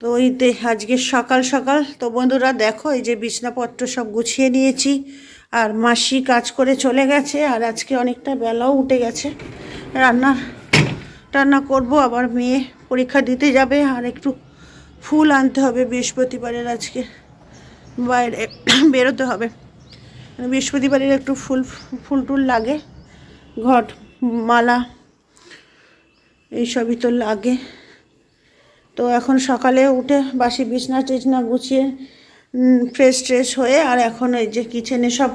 তো এই আজকে সকাল সকাল, তো বন্ধুরা দেখো, এই যে বিছনাপত্র সব গুছিয়ে নিয়েছি, আর মাসি কাজ করে চলে গেছে, আর আজকে অনেকটা বেলাও উঠে গেছে। রান্না টান্না করব, আবার মেয়ে পরীক্ষা দিতে যাবে, আর একটু ফুল আনতে হবে বৃহস্পতিবারের আজকে, বাইরে বেরোতে হবে। বৃহস্পতিবারের একটু ফুল ফুল টুল লাগে, ঘট, মালা, এইসবই তো লাগে। তো এখন সকালে উঠে বাসি বিছনা টিছনা গুছিয়ে ফ্রেশ ট্রেশ হয়ে আর এখন এই যে কিচেনে সব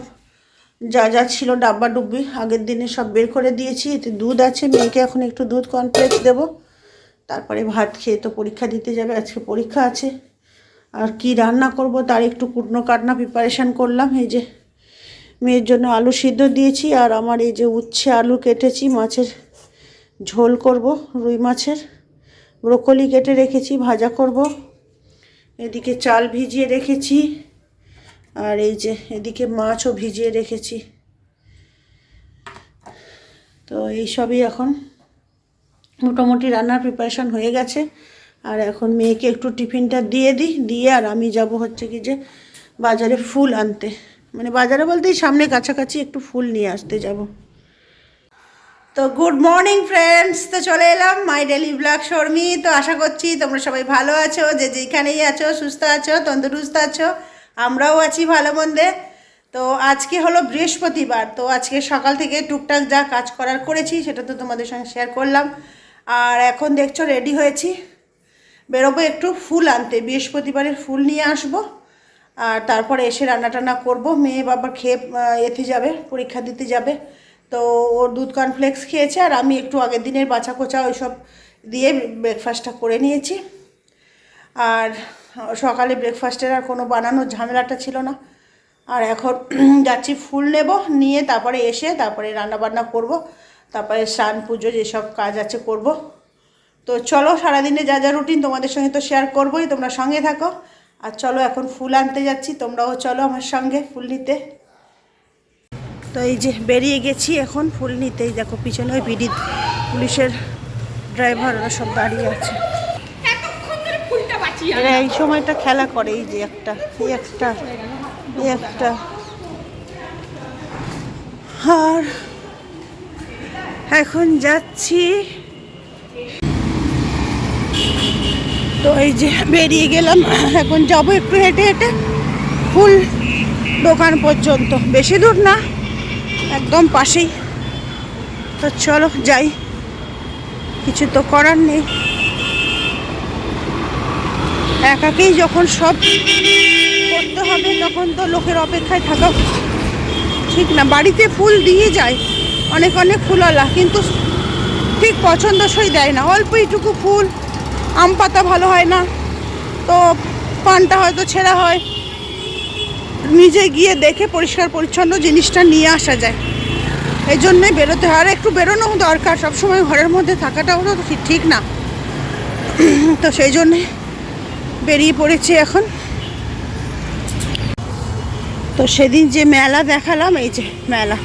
যা যা ছিল ডাব্বা ডুব্বি, আগের দিনে সব বের করে দিয়েছি। এতে দুধ আছে, মেয়েকে এখন একটু দুধ কমপ্লেক্স দেবো। তারপরে ভাত খেয়ে তো পরীক্ষা দিতে যাবে, আজকে পরীক্ষা আছে। আর কি রান্না করব তার একটু কুটনো কাটনা প্রিপারেশান করলাম। এই যে মেয়ের জন্য আলু সিদ্ধ দিয়েছি আর আমার এই যে উচ্ছে আলু কেটেছি, মাছের ঝোল করব রুই মাছের। ব্রোকলি কেটে রেখেছি, ভাজা করব। এদিকে চাল ভিজিয়ে রেখেছি, আর এই যে এদিকে মাছও ভিজিয়ে রেখেছি। তো এই সবই এখন মোটামুটি রান্নার প্রিপারেশান হয়ে গেছে। আর এখন মেয়েকে একটু টিফিনটা দিয়ে দিই, দিয়ে আর আমি যাব হচ্ছে কি যে বাজারে ফুল আনতে। মানে বাজারে বলতেই সামনে কাছাকাছি একটু ফুল নিয়ে আসতে যাব। তো গুড মর্নিং ফ্রেন্ডস তো চলে এলাম মাই ডেলি ব্লগ শর্মি তো আশা করছি তোমরা সবাই ভালো আছো, যে যেখানেই আছো, সুস্থ আছো, তন্দুরুস্ত আছো, আমরাও আছি ভালো মন্দে। তো আজকে হলো বৃহস্পতিবার, তো আজকে সকাল থেকে টুকটাক যা কাজ করার করেছি, সেটা তো তোমাদের সঙ্গে শেয়ার করলাম। আর এখন দেখছ রেডি হয়েছি। বেরোবো একটু ফুল আনতে, বৃহস্পতিবারের ফুল নিয়ে আসব। আর তারপরে এসে রান্না টান্না করব। মেয়ে বাবা খেয়ে এতে যাবে, পরীক্ষা দিতে যাবে। তো ওর দুধ কর্নফ্লেক্স খেয়েছে আর আমি একটু আগের দিনের বাছা কোচা ওইসব দিয়ে ব্রেকফাস্টটা করে নিয়েছি। আর সকালে ব্রেকফাস্টের আর কোনো বানানোর ঝামেলাটা ছিল না। আর এখন যাচ্ছি ফুল নেব, নিয়ে তারপরে এসে তারপরে রান্না বান্না করব, তারপরে স্নান, পুজো যেসব কাজ আছে করব। তো চলো সারাদিনে যা যা রুটিন তোমাদের সঙ্গে তো শেয়ার করবোই, তোমরা সঙ্গে থাকো। আর চলো এখন ফুল আনতে যাচ্ছি, তোমরাও চলো আমার সঙ্গে ফুল নিতে। তো এই যে বেরিয়ে গেছি এখন ফুল নিতেই দেখো পিছনে ওই বিডি পুলিশের ড্রাইভার ওরা সব দাঁড়িয়ে আছে। এরা এই সময়টা খেলা করে এই যে একটা এই একটা এই একটা। আর এখন যাচ্ছি। তো এই যে বেরিয়ে গেলাম এখন যাব একটু হেঁটে হেঁটে। ফুল দোকান পর্যন্ত। বেশি দূর না। একদম পাশেই। তো চলো, যাই। কিছু তো করার নেই। একাকেই যখন সব করতে হবে, তখন তো লোকের অপেক্ষায় থাকা ঠিক না। বাড়িতে ফুল দিয়ে যায়, অনেক অনেক ফুলওয়ালা কিন্তু ঠিক পছন্দসই দেয় না। অল্প এইটুকু ফুল, আম পাতা ভালো হয় না, তো পানটা হয়তো ছেঁড়া হয়। নিজে গিয়ে দেখে পরিষ্কার পরিচ্ছন্ন জিনিসটা নিয়ে আসা যায়। এই জন্যে বেরোতে হয়। আর একটু বেরোনো দরকার। সবসময় ঘরের মধ্যে থাকাটাও তো ঠিক- না। তো সেই জন্যে বেরিয়ে পড়েছি এখন। তো সেদিন যে মেলা দেখালাম, এই যে মেলা।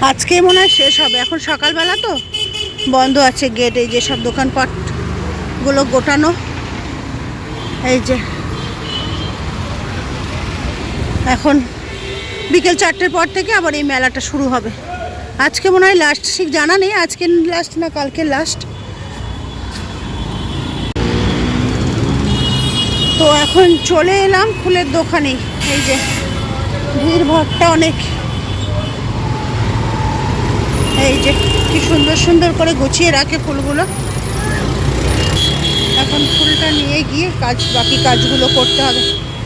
আজকে মনে হয় শেষ হবে। এখন সকালবেলা তো বন্ধ আছে গেট, এই যে সব দোকানপাটগুলো গোটানো। এই যে এখন বিকেল চারটের পর থেকে আবার এই মেলাটা শুরু হবে। আজকে মনে হয় লাস্ট ঠিক জানা নেই, আজকে লাস্ট না কালকে লাস্ট তো এখন চলে এলাম ফুলের দোকানে, এই যে ভিড় ভাড়টা অনেক। এই যে কি সুন্দর সুন্দর করে গুছিয়ে রাখে ফুলগুলো। এখন ফুলটা নিয়ে গিয়ে কাজ, বাকি কাজগুলো করতে হবে।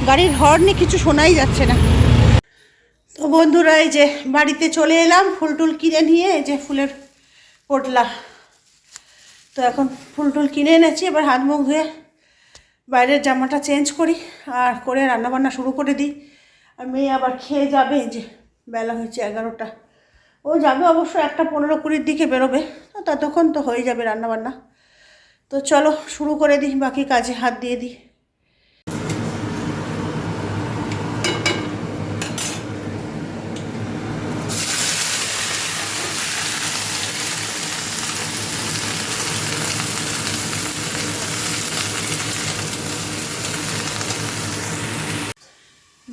গাড়ির হর্নে কিছু শোনাই যাচ্ছে না। তো বন্ধুরা, এই যে বাড়িতে চলে এলাম, ফুল টুল কিনে নিয়ে, এই যে ফুলের পোটলা। তো এখন ফুল টুল কিনে এনেছি, এবার হাত মুখ ধুয়ে বাইরের জামাটা চেঞ্জ করি আর করে রান্নাবান্না শুরু করে দিই। আর মেয়ে আবার খেয়ে যাবে যে বেলা হয়েছে এগারোটা। ও যাবে অবশ্য একটা পনেরো কুড়ির দিকে বেরোবে ততক্ষণ তো হয়ে যাবে রান্নাবান্না। তো চলো শুরু করে দিই, বাকি কাজে হাত দিয়ে দিই।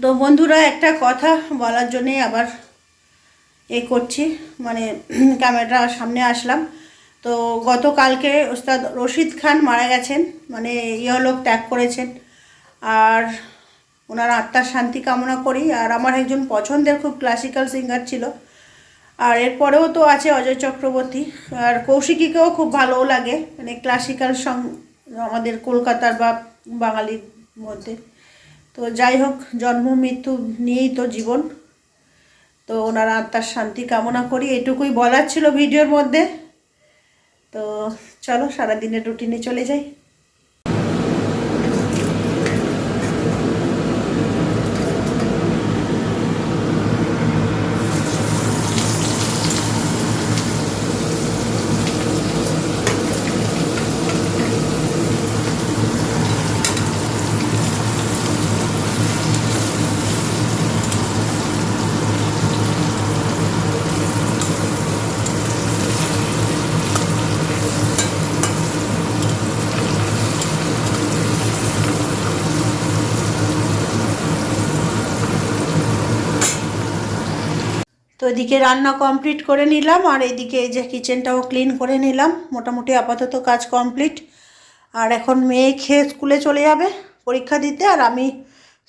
তো বন্ধুরা, একটা কথা বলার জন্যে আবার এ করছি। মানে ক্যামেরাটা সামনে আসলাম। তো গতকালকে ওস্তাদ রশিদ খান মারা গেছেন মানে ইহলোক ত্যাগ করেছেন। আর ওনার আত্মার শান্তি কামনা করি। আর আমার একজন পছন্দের খুব ক্লাসিক্যাল সিঙ্গার ছিল। আর এরপরেও তো আছে অজয় চক্রবর্তী। আর কৌশিকীকেও খুব ভালোও লাগে। মানে ক্লাসিক্যাল সং আমাদের কলকাতার বা বাঙালির মধ্যে। তো যাই হোক, জন্ম, মৃত্যু নিয়েই তো জীবন। তো ওনার আত্মার শান্তি কামনা করি। এটুকুই বলার ছিল ভিডিওর মধ্যে। তো চলো, সারাদিনের রুটিনে চলে যাই। এদিকে রান্না কমপ্লিট করে নিলাম, আর এদিকে এই যে কিচেনটাও ক্লিন করে নিলাম। মোটামুটি আপাতত কাজ কমপ্লিট আর এখন মেয়ে খেয়ে স্কুলে চলে যাবে পরীক্ষা দিতে, আর আমি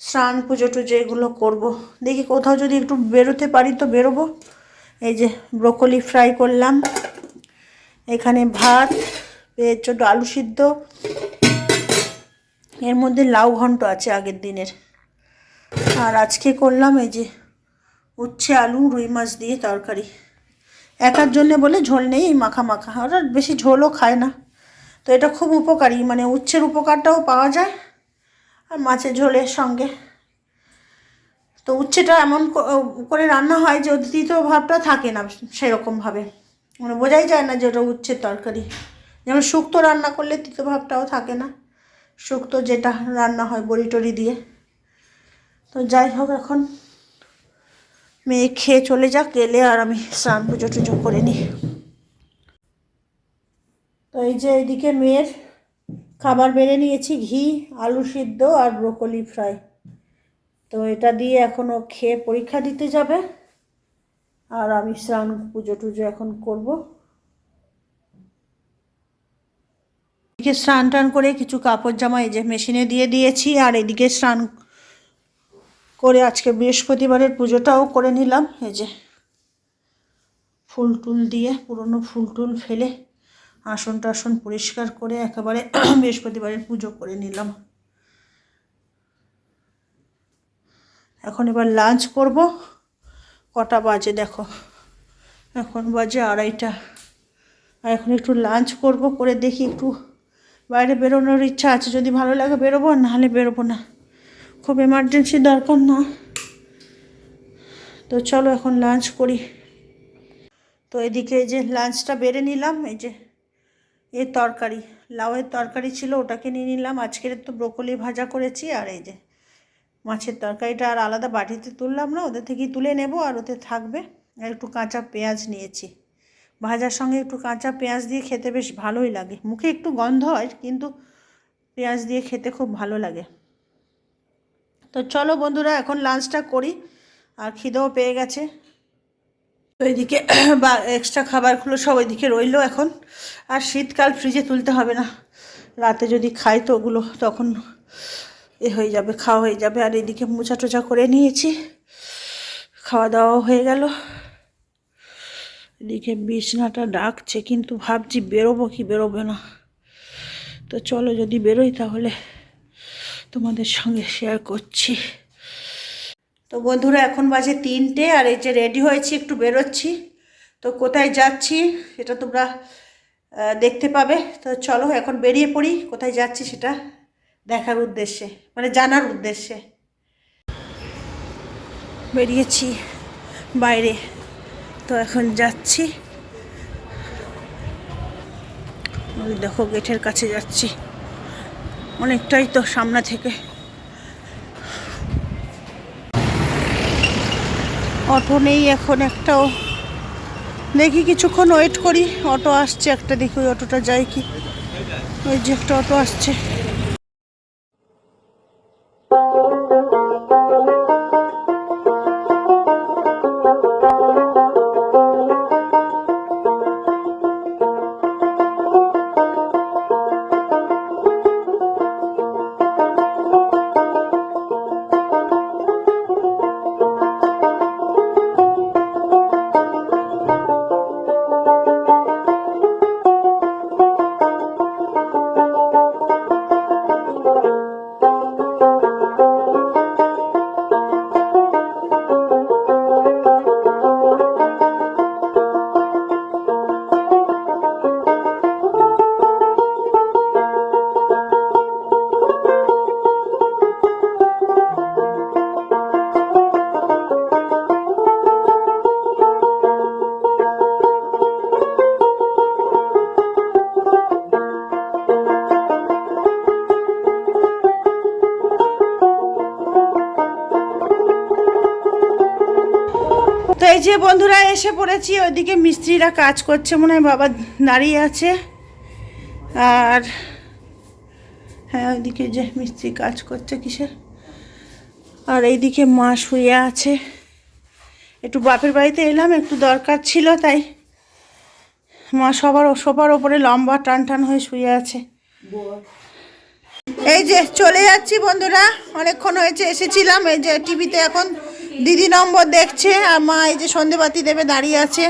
স্নান পুজো টুজো এগুলো করব। দেখি কোথাও যদি একটু বেরোতে পারি তো বেরোবো। এই যে ব্রোকলি ফ্রাই করলাম। এখানে ভাত, পেঁয়াজ ছোটো আলু সিদ্ধ। এর মধ্যে লাউ ঘন্ট আছে আগের দিনের। আর আজকে করলাম এই যে উচ্ছে, আলু, রুই মাছ দিয়ে তরকারি। একার জন্য বলে ঝোল নেই মাখা মাখা। ওরা বেশি ঝোলও খায় না। তো এটা খুব উপকারী মানে উচ্ছের উপকারটাও পাওয়া যায় আর মাছের ঝোলের সঙ্গে। তো উচ্ছেটা এমন করে রান্না হয় যে অতিথিত ভাবটা থাকে না সেরকমভাবে মানে বোঝাই যায় না যে ওটা উচ্ছের তরকারি। যেমন শুক্তো রান্না করলে তিতো ভাবটাও থাকে না। শুক্তো যেটা রান্না হয় বড়ি টড়ি দিয়ে। তো যাই হোক এখন মেয়ে খেয়ে চলে যাক এলে আর আমি স্নান পুজো টুজো করে নিই। তো এই যে এইদিকে মেয়ের খাবার বেড়ে নিয়েছি, ঘি, আলু সিদ্ধ আর ব্রোকলি ফ্রাই। তো এটা দিয়ে এখন ও খেয়ে পরীক্ষা দিতে যাবে আর আমি স্নান পুজো টুজো এখন করব। এদিকে স্নান টান করে কিছু কাপড় জামা এই যে মেশিনে দিয়ে দিয়েছি আর এদিকে স্নান করে আজকে বৃহস্পতিবারের পুজোটাও করে নিলাম। এই যে ফুল টুল দিয়ে, পুরনো ফুল টুল ফেলে আসন টাসন পরিষ্কার করে একেবারে বৃহস্পতিবারের পুজো করে নিলাম। এখন এবার লাঞ্চ করব। কটা বাজে দেখো। এখন বাজে আড়াইটা। আর এখন একটু লাঞ্চ করব, করে দেখি একটু বাইরে বেরোনোর ইচ্ছা আছে। যদি ভালো লাগে বেরোবো নাহলে বেরোবো না। খুব এমার্জেন্সি দরকার না। তো চলো এখন লাঞ্চ করি। তো এদিকে এই যে লাঞ্চটা বেড়ে নিলাম, এই যে এ তরকারি, লাউয়ের তরকারি ছিল, ওটাকে নিয়ে নিলাম। আজকের তো ব্রোকলি ভাজা করেছি, আর এই যে মাছের তরকারিটা আর আলাদা বাটিতে তুললাম না, ওদের থেকেই তুলে নেব, আর ওতে থাকবে। আর একটু কাঁচা পেঁয়াজ নিয়েছি। ভাজার সঙ্গে একটু কাঁচা পেঁয়াজ দিয়ে খেতে বেশ ভালোই লাগে। মুখে একটু গন্ধ হয়, কিন্তু পেঁয়াজ দিয়ে খেতে খুব ভালো লাগে। তো চলো বন্ধুরা, এখন লাঞ্চটা করি, আর খিদেও পেয়ে গেছে। তো এদিকে বা এক্সট্রা খাবারগুলো সব ওইদিকে রইল এখন। আর শীতকাল ফ্রিজে তুলতে হবে না। রাতে যদি খাই তো ওগুলো, তখন এ হয়ে যাবে, খাওয়া হয়ে যাবে। আর এদিকে মোচা টোচা করে নিয়েছি। খাওয়া দাওয়া হয়ে গেল। এদিকে বিছনাটা ডাকছে, কিন্তু ভাবছি বেরোবো কি বেরোবে না। তো চলো যদি বেরোই তাহলে। তোমাদের সঙ্গে শেয়ার করছি। তো বন্ধুরা, এখন বাজে তিনটে আর এই যে রেডি হয়েছি, একটু বেরোচ্ছি। তো কোথায় যাচ্ছি সেটা তোমরা দেখতে পাবে। তো চলো, এখন বেরিয়ে পড়ি, কোথায় যাচ্ছি সেটা দেখার উদ্দেশ্যে মানে জানার উদ্দেশ্যে। বেরিয়েছি বাইরে। তো এখন যাচ্ছি। দেখো, গেটের কাছে যাচ্ছি। অনেকটাই তো সামনে থেকে। অটো নেই এখন একটাও। দেখি কিছুক্ষণ ওয়েট করি, অটো আসছে একটা, দেখি ওই অটোটা যায় কি। ওই যে একটা অটো আসছে। তো এই যে বন্ধুরা এসে পড়েছি, ওইদিকে মিস্ত্রিরা কাজ করছে মনে হয়, বাবা দাঁড়িয়ে আছে। আর হ্যাঁ ওইদিকে যে মিস্ত্রি কাজ করছে কিসের? আর এইদিকে মা শুয়ে আছে। একটু বাপের বাড়িতে এলাম, একটু দরকার ছিল, তাই মা সবার সবার ওপরে লম্বা টান টান হয়ে শুয়ে আছে। এই যে চলে যাচ্ছি বন্ধুরা, অনেকক্ষণ হয়েছে, এসেছিলাম, এই যে টিভিতে এখন দিদি নম্বর দেখছে আর মা এই যে সন্ধেবাতি দেবে দাঁড়িয়ে আছে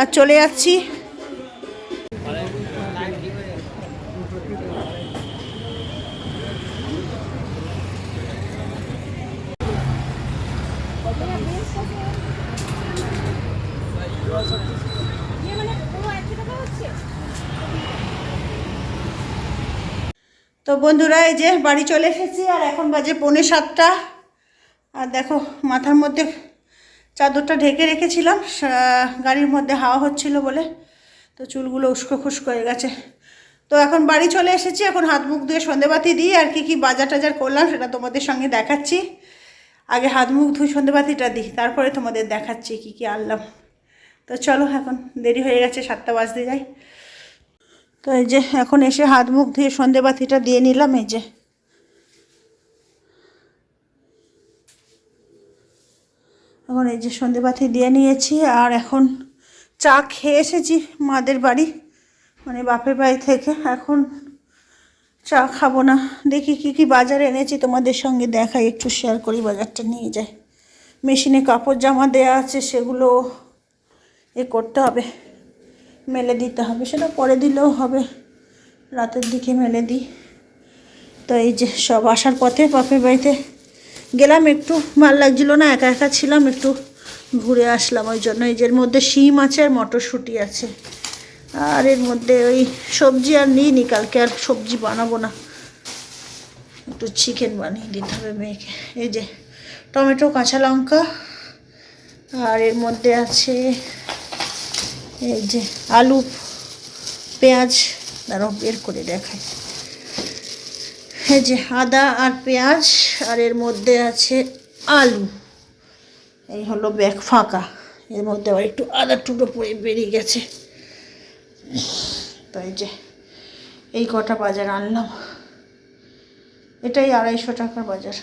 আর চলে যাচ্ছি। তো বন্ধুরা, এই যে বাড়ি চলে এসেছি আর এখন বাজে পৌনে সাতটা। আর দেখো, মাথার মধ্যে চাদরটা ঢেকে রেখেছিলাম গাড়ির মধ্যে হাওয়া হচ্ছিল বলে, তো চুলগুলো উস্কো খুস্কো হয়ে গেছে। তো এখন বাড়ি চলে এসেছি, এখন হাত মুখ ধুয়ে সন্ধেবাতি দিই, আর কি কি বাজার টাজার করলাম সেটা তোমাদের সঙ্গে দেখাচ্ছি। আগে হাত মুখ ধুই সন্ধেবাতিটা দিই, তারপরে তোমাদের দেখাচ্ছি কি কি আনলাম। তো চলো, এখন দেরি হয়ে গেছে, সাতটা বাজতে যাই। তো এই যে, এখন এসে হাত মুখ ধুয়ে সন্ধেবাতিটা দিয়ে নিলাম, এই যে। এখন এই যে সন্ধেবাতি দিয়ে নিয়েছি, আর এখন চা খেয়ে এসেছি মাদের বাড়ি মানে বাপের বাড়ি থেকে। এখন চা খাব না। দেখি কি কি বাজার এনেছি, তোমাদের সঙ্গে দেখাই, একটু শেয়ার করি, বাজারটা নিয়ে যাই। মেশিনে কাপড় জামা দেওয়া আছে, সেগুলো এ করতে হবে। মেলে দিতে হবে, সেটা পরে দিলেও হবে। রাতের দিকে মেলে দিই। তো এই যে সব আসার পথে বাপের বাড়িতে গেলাম একটু, ভালো লাগছিল না, একা একা ছিলাম, একটু ঘুরে আসলাম ওই জন্য। এই যে মধ্যে শিম আছে আর মটরশুঁটি আছে। আর এর মধ্যে ওই সবজি আর নিইনি কালকে, আর সবজি বানাবো না। একটু চিকেন বানিয়ে দিতে হবে মেয়েকে। এই যে টমেটো, কাঁচা লঙ্কা, আর এর মধ্যে আছে এই যে আলু, পেঁয়াজ। দাঁড়াও, বের করে দেখাই। এই যে আদা আর পেঁয়াজ, আর এর মধ্যে আছে আলু। এই হলো ব্যাগ ফাঁকা। এর মধ্যে আবার একটু আদা টুকরো পড়ে বেরিয়ে গেছে। তো এই যে, এই কটা বাজার আনলাম। এটাই আড়াইশো টাকার বাজার।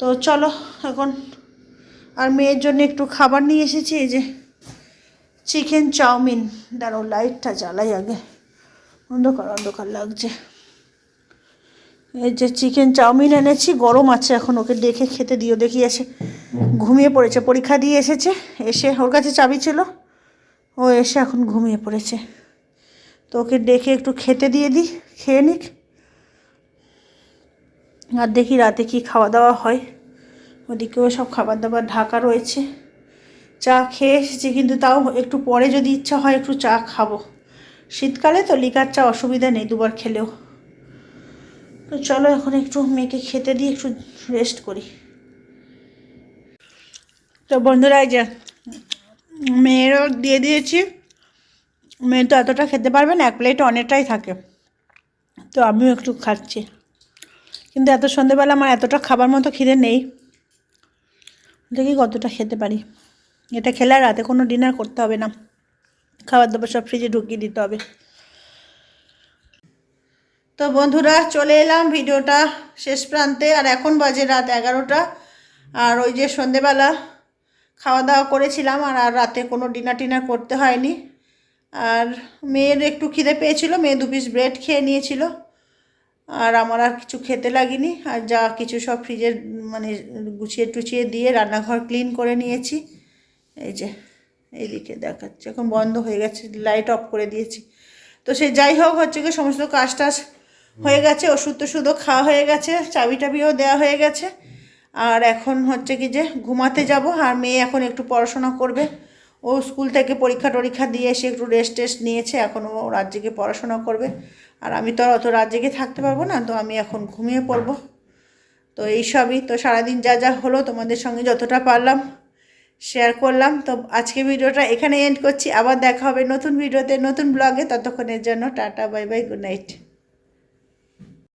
তো চলো এখন, আর মেয়ের জন্য একটু খাবার নিয়ে এসেছি, এই যে চিকেন চাউমিন। দাঁড়াও লাইটটা জ্বালাই আগে। অন্ধকার অন্ধকার লাগছে। এই যে চিকেন চাউমিন এনেছি, গরম আছে এখন, ওকে দেখে খেতে দিও, দেখি এসে ঘুমিয়ে পড়েছে। পরীক্ষা দিয়ে এসেছে, এসে ওর কাছে চাবি ছিল, ও এসে এখন ঘুমিয়ে পড়েছে। তো ওকে ডেকে একটু খেতে দিয়ে দিই, খেয়ে নিক। আর দেখি রাতে কি খাওয়া দাওয়া হয়। ওদিকেও সব খাবার দাবার ঢাকা রয়েছে। চা খেয়ে এসেছি, কিন্তু তাও একটু পরে যদি ইচ্ছা হয়, একটু চা খাব। শীতকালে তো লিকার চা অসুবিধা নেই, দুবার খেলেও। তো চলো এখন একটু মেয়েকে খেতে দিয়ে একটু রেস্ট করি। তো বন্ধুরা, এই যে, মেয়েরও দিয়ে দিয়েছি। মেয়ে তো এতটা খেতে পারবে না, এক প্লেট অনেকটাই থাকে। তো আমিও একটু খাচ্ছি। কিন্তু এত সন্ধেবেলা আমার এতটা খাবার মতো খিদে নেই। দেখি কতটা খেতে পারি। এটা খেলে রাতে কোনো ডিনার করতে হবে না। খাবার দাবার সব ফ্রিজে ঢুকিয়ে দিতে হবে। তো বন্ধুরা, চলে এলাম ভিডিওটা শেষ প্রান্তে। আর এখন বাজে রাত এগারোটা। আর ওই যে সন্ধেবেলা খাওয়া দাওয়া করেছিলাম, আর আর রাতে কোনো ডিনার টিনার করতে হয়নি। আর মেয়ের একটু খিদে পেয়েছিল, মেয়ে দু পিস ব্রেড খেয়ে নিয়েছিল। আর আমার আর কিছু খেতে লাগেনি। আর যা কিছু সব ফ্রিজের মানে গুছিয়ে টুচিয়ে দিয়ে রান্নাঘর ক্লিন করে নিয়েছি। এই যে। এইদিকে দেখাচ্ছে। এখন বন্ধ হয়ে গেছে লাইট অফ করে দিয়েছি। তো সে যাই হোক, হচ্ছে কি সমস্ত কাজ টাজ হয়ে গেছে, ওষুধ টষুধও খাওয়া হয়ে গেছে, চাবি টাবিও দেওয়া হয়ে গেছে। আর এখন হচ্ছে কি যে ঘুমাতে যাব, আর মেয়ে এখন একটু পড়াশোনা করবে। ও স্কুল থেকে পরীক্ষা টরীক্ষা দিয়ে এসে একটু রেস্ট টেস্ট নিয়েছে, এখন ও রাত জেগে পড়াশোনা করবে। আর আমি তো আর অত রাত জেগে থাকতে পারব না, তো আমি এখন ঘুমিয়ে পড়ব। তো এইসবই তো সারাদিন যা যা হলো তোমাদের সঙ্গে যতটা পারলাম। শেয়ার করলাম। তো আজকে ভিডিওটা এখানে এন্ড করছি। আবার দেখা হবে নতুন ভিডিওতে, নতুন ব্লগে ততক্ষণের জন্য tata bye bye good night